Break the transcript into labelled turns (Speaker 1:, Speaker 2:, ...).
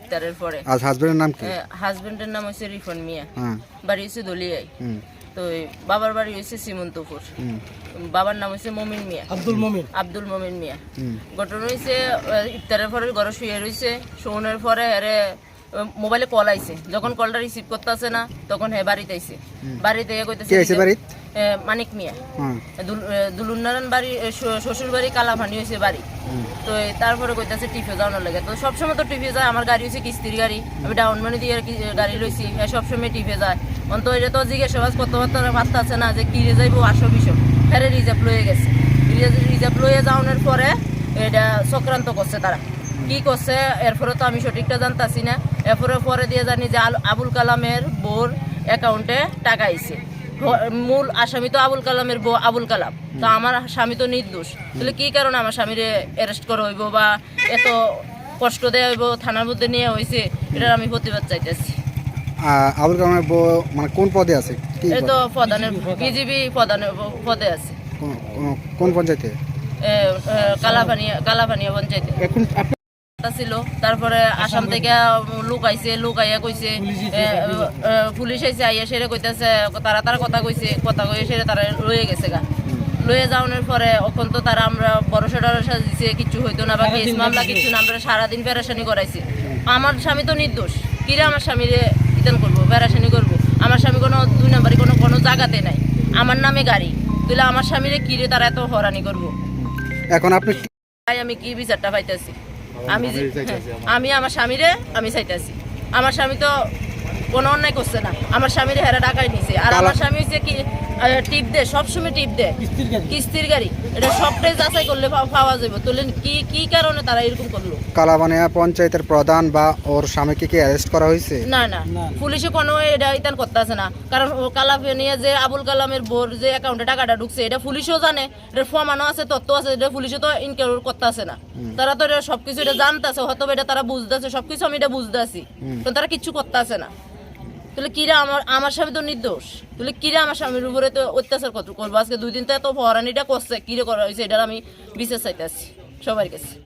Speaker 1: ইফতারের পরে।
Speaker 2: আজ হাজবেন্ডের নাম কি?
Speaker 1: হাজবেন্ডের নাম রিফন মিয়া।
Speaker 2: হ্যাঁ।
Speaker 1: বাড়ি হচ্ছে দলিয়াই। তো বাবার বাড়ি সীমন্তপুর। বাবার নাম হচ্ছে মমিন মিয়া।
Speaker 3: আব্দুল মমিন।
Speaker 1: আব্দুল মমিন মিয়া।
Speaker 2: হুম।
Speaker 1: ঘটনা হয়েছে ইফতারের পরে ঘরে শুয়ে রয়েছে শোনের পরে আরে মোবাইলে কল আইছে। যখন কলটা রিসিভ করতে আসে না তখন হ্যাঁ বাড়িতে আইছে। বাড়িতে কইতেছে মানিক মিয়া। দুলুন্নারায়ণ বাড়ি শ্বশুর বাড়ি কালাভানি হয়েছে বাড়ি। তো তারপরে কইতাছে টিফে যাওয়ানোর লাগে। তো সবসময় তো টিফে যায় আমার গাড়ি হচ্ছে কিস্তির গাড়ি। আমি ডাউন মানি দিয়ে গাড়ি লইছি সবসময় টিফে যায়। অন্ত এটা তো জিজ্ঞাসা বাস কত পাত্তা আছে না যে কি রে যাইবো আসো বিষয় ফেরে রিজার্ভ লয়ে গেছে। রিজার্ভ লয়ে যাওয়ানোর পরে এটা চক্রান্ত করছে তারা। কি করছে এরপরে তো আমি সঠিকটা জানতাছি না। এরপরে পরে দিয়ে জানি যে আবুল কালামের বোর অ্যাকাউন্টে টাকা আইছে। মূল আসামি তো আবুল কালামের বউ আবুল কালাম। তো আমার স্বামী তো নির্দোষ। তাহলে কি কারণে আমার স্বামীরে অ্যারেস্ট করা হইব বা এত কষ্ট দেওয়া হইব থানার মধ্যে নিয়ে হয়েছে এটার আমি প্রতিবাদ চাইতেছি।
Speaker 2: আবুল কালামের বউ মানে কোন পদে আছে? কি
Speaker 1: এই তো প্রধানের বিজিবি প্রধানের পদে আছে।
Speaker 2: কোন- পঞ্চায়েতে?
Speaker 1: এ, এ, কালাপানিয়া কালাপানিয়া পঞ্চায়েতে।
Speaker 2: এখন
Speaker 1: ছিল। তারপরে আসাম থেকে লোক আইছে লোক আইয়া কইছে পুলিশ আইছে আইয়া সেরে কইতেছে তারা তারা কথা কইছে কথা কইয়ে সেরে তারা লয়ে গেছে গা। লয়ে যাওয়ানোর পরে তো তারা আমরা টরসা দিছে কিছু হইতো না বা কেস মামলা কিছু না আমরা সারাদিন পেরাশানি করাইছি। আমার স্বামী তো নির্দোষ কিরে আমার স্বামীরে ইতান করব পেরাশানি করব? আমার স্বামী কোনো দুই নাম্বারে কোনো কোনো জায়গাতে নাই। আমার নামে গাড়ি তাহলে আমার স্বামীরে কিরে তারা এত হরানি করব?
Speaker 2: এখন আপনি
Speaker 1: আমি কি বিচারটা পাইতেছি? আমি যে- আমি আমার স্বামীরে আমি চাইতেছি। আমার স্বামী তো কোনো অন্যায় করছে না। আমার স্বামীরে হেরা ডাকাই নিছে। আর আমার স্বামী হচ্ছে কি টিপ দে সবসময় টিপ দে
Speaker 3: কিস্তির গাড়ি।
Speaker 1: এটা সবটাই যাচাই করলে পাওয়া যাবে। তাহলে কি কি কারণে তারা এরকম করল?
Speaker 2: কালাবানিয়া পঞ্চায়েতের প্রধান বা ওর স্বামীকে কি অ্যারেস্ট করা হয়েছে?
Speaker 1: না না। পুলিশে কোনো এটা ইতান করতে আছে না। কারণ কালাফে যে আবুল কালামের বোর যে অ্যাকাউন্টে টাকাটা ঢুকছে এটা পুলিশও জানে। এটা ফমানো আছে তথ্য আছে এটা পুলিশে তো ইনকোয়ারি করতে আছে না। তারা তো এটা সবকিছু এটা জানতেছে হয়তো এটা তারা বুঝতেছে সবকিছু আমি এটা বুঝতেছি। কিন্তু তারা কিচ্ছু করতেছে না। তাহলে কিরা আমার আমার স্বামী তো নির্দোষ? তাহলে কিরা আমার স্বামীর উপরে তো অত্যাচার কত করব? আজকে দুই দিন তো এত হরানিটা করছে কিরে করা হয়েছে? এটা আমি বিশেষ চাইতেছি সবার কাছে।